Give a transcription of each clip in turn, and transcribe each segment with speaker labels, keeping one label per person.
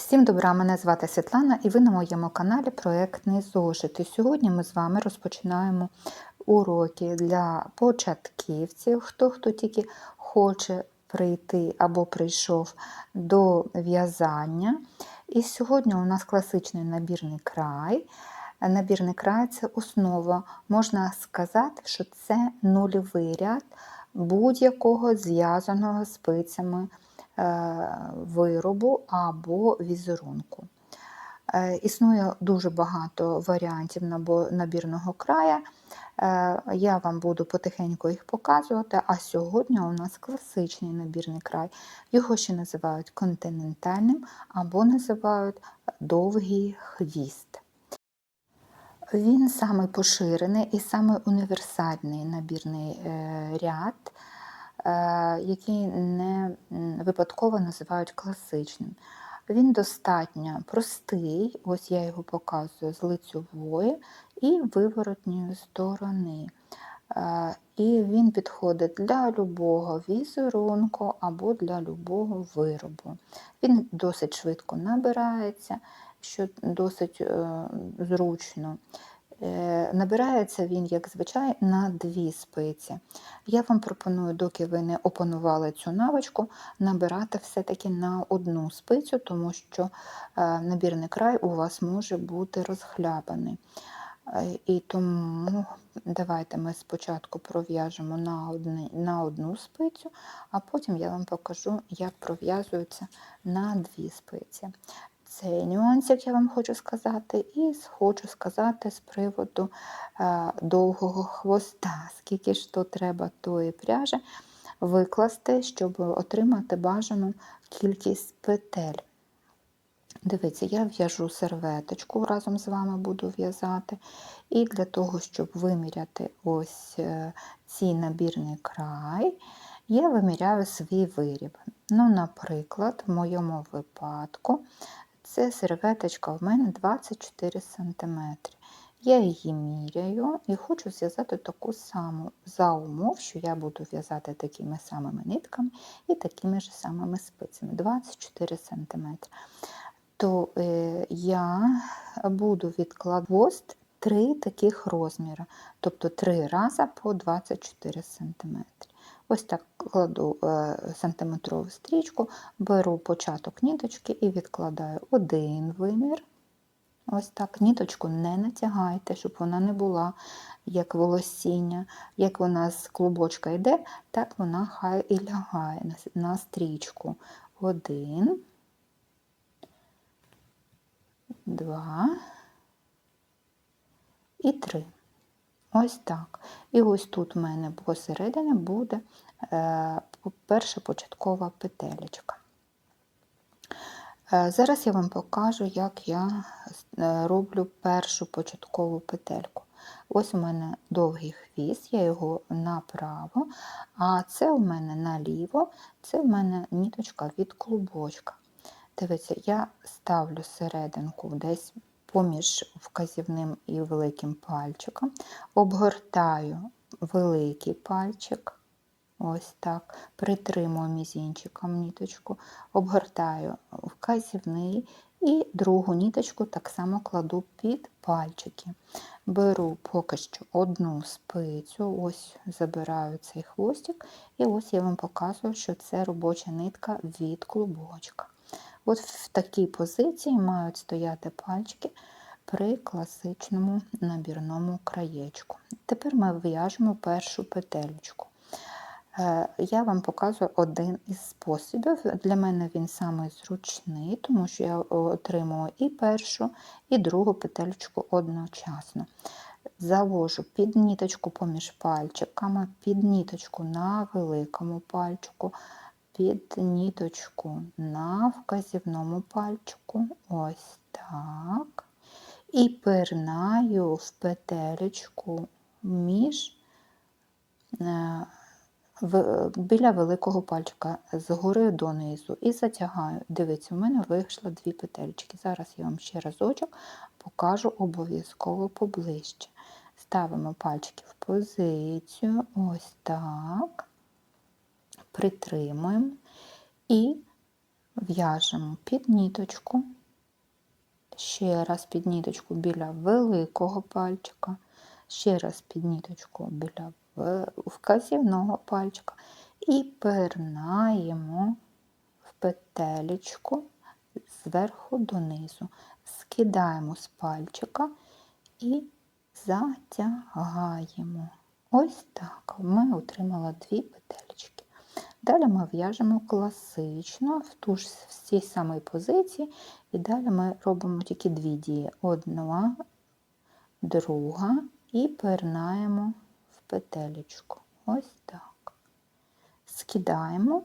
Speaker 1: Всім добра, мене звати Світлана і ви на моєму каналі Проектний зошит. І сьогодні ми з вами розпочинаємо уроки для початківців, хто хто тільки хоче прийти або прийшов до в'язання. І сьогодні у нас класичний набірний край. Набірний край це основа. Можна сказати, що це нульовий ряд будь-якого зв'язаного спицями виробу або візерунку. Е, Існує дуже багато варіантів набірного края. Е, Я вам буду потихеньку їх показувати, а сьогодні у нас класичний набірний край. Його ще називають континентальним або називають довгий хвіст. Він самий поширений і самий універсальний набірний е, ряд, е, який не випадково називають класичним. Він достатньо простий, ось я його показую з лицьової і виворотньої сторони. Е, І він підходить для любого візерунку або для любого виробу. Він досить швидко набирається, що досить е, зручно. Е, Набирається він, як звичай, на дві спиці. Я вам пропоную, доки ви не опанували цю навичку, набирати все-таки на одну спицю, тому що е, набірний край у вас може бути розхлябаний. Е, І тому давайте ми спочатку пров'яжемо на, одни, на одну спицю, а потім я вам покажу, як пров'язується на дві спиці. Це нюансик, я вам хочу сказати, і хочу сказати з приводу е, довгого хвоста, скільки ж то треба тої пряжі викласти, щоб отримати бажану кількість петель. Дивіться, я в'яжу серветочку, разом з вами буду в'язати. І для того, щоб виміряти ось е, цей набірний край, я виміряю свій виріб. Ну, наприклад, в моєму випадку це серветочка в мене 24 см. Я її міряю і хочу зв'язати таку саму за умов, що я буду в'язати такими самими нитками і такими ж самими спицями 24 см. То е, я буду відкладати хвост три таких розміри, тобто три рази по 24 см. Ось так кладу е, сантиметрову стрічку, беру початок ніточки і відкладаю один вимір. Ось так, ніточку не натягайте, щоб вона не була як волосіння. Як вона з клубочка йде, так вона хай і лягає на, на стрічку. Один, два і три. Ось так. І ось тут в мене посередині буде е, перша початкова петелечка. Е, Зараз я вам покажу, як я е, роблю першу початкову петельку. Ось у мене довгий хвіст, я його направо, а це у мене наліво, це у мене ніточка від клубочка. Дивіться, я ставлю серединку десь поміж вказівним і великим пальчиком, обгортаю великий пальчик. Ось так, притримую мізінчиком ніточку, обгортаю вказівний і другу ніточку так само кладу під пальчики. Беру поки що одну спицю, ось забираю цей хвостик, і ось я вам показую, що це робоча нитка від клубочка. От в такій позиції мають стояти пальчики при класичному набірному краєчку. Тепер ми в'яжемо першу петелечку. Е, Я вам показую один із способів. Для мене він самий зручний, тому що я отримую і першу, і другу петельку одночасно. Завожу під ніточку поміж пальчиками, під ніточку на великому пальчику, під ніточку на вказівному пальчику. Ось так. І пирнаю в петелечку між е, в- біля великого пальчика згори донизу і затягаю. Дивіться, у мене вийшло дві петельчики. Зараз я вам ще разочок покажу обов'язково поближче. Ставимо пальчики в позицію, ось так, притримуємо і в'яжемо під ніточку, ще раз під ніточку біля великого пальчика, ще раз під ніточку біля вказівного пальчика. І пернаємо в петелечку зверху донизу, скидаємо з пальчика і затягаємо. Ось так. Ми отримали дві петелечки. Далі ми в'яжемо класично в ту ж в цій самій позиції, і далі ми робимо тільки дві дії: одна, друга, і пернаємо в петелечку. Ось так. Скидаємо,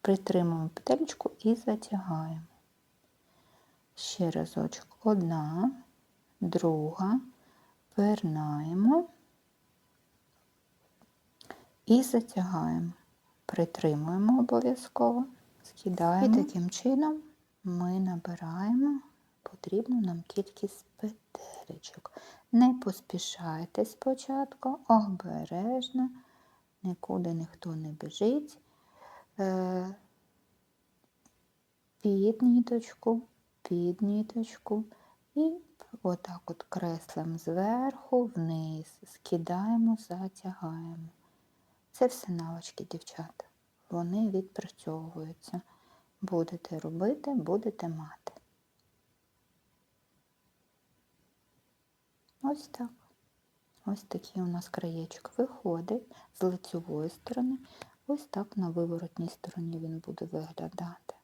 Speaker 1: притримуємо петелечку і затягаємо. Ще разочок. Одна, друга, пернаємо і затягаємо. Притримуємо обов'язково, скидаємо. І таким чином ми набираємо потрібну нам кількість петелечок. Не поспішайте спочатку, обережно, нікуди ніхто не біжить. Е, Під ніточку, під ніточку і отак от креслем зверху вниз, скидаємо, затягаємо. Це все навички, дівчата. Вони відпрацьовуються. Будете робити, будете мати. Ось так. Ось такий у нас краєчок виходить з лицевої сторони. Ось так на виворотній стороні він буде виглядати.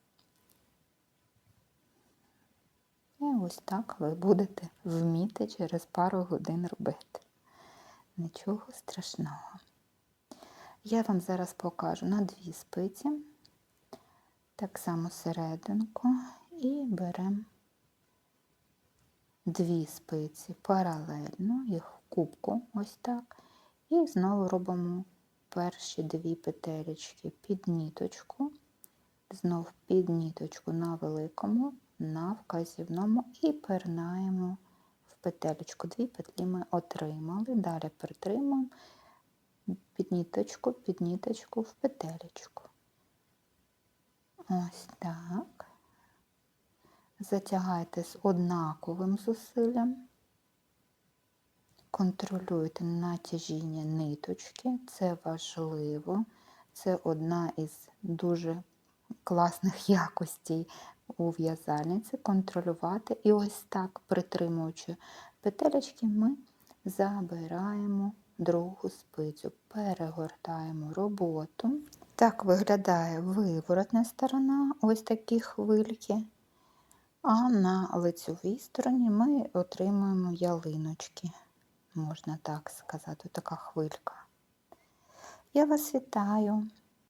Speaker 1: І ось так ви будете вміти через пару годин робити. Нічого страшного. Я вам зараз покажу на дві спиці, так само серединку, і беремо дві спиці паралельно, їх в кубку, ось так. І знову робимо перші дві петелечки під ніточку, знов під ніточку на великому, на вказівному. І пернаємо в петелечку. Дві петлі ми отримали, далі притримуємо під ніточку, під ніточку в петелечку. Ось так. Затягайте з однаковим зусиллям. Контролюйте натяжіння ниточки, це важливо. Це одна із дуже класних якостей у в'язальниці контролювати. І ось так, притримуючи петелечки, ми забираємо другу спицю, перегортаємо роботу. Так виглядає виворотна сторона, ось такі хвильки. А на лицевій стороні ми отримуємо ялиночки, можна так сказати, така хвилька. Я вас вітаю!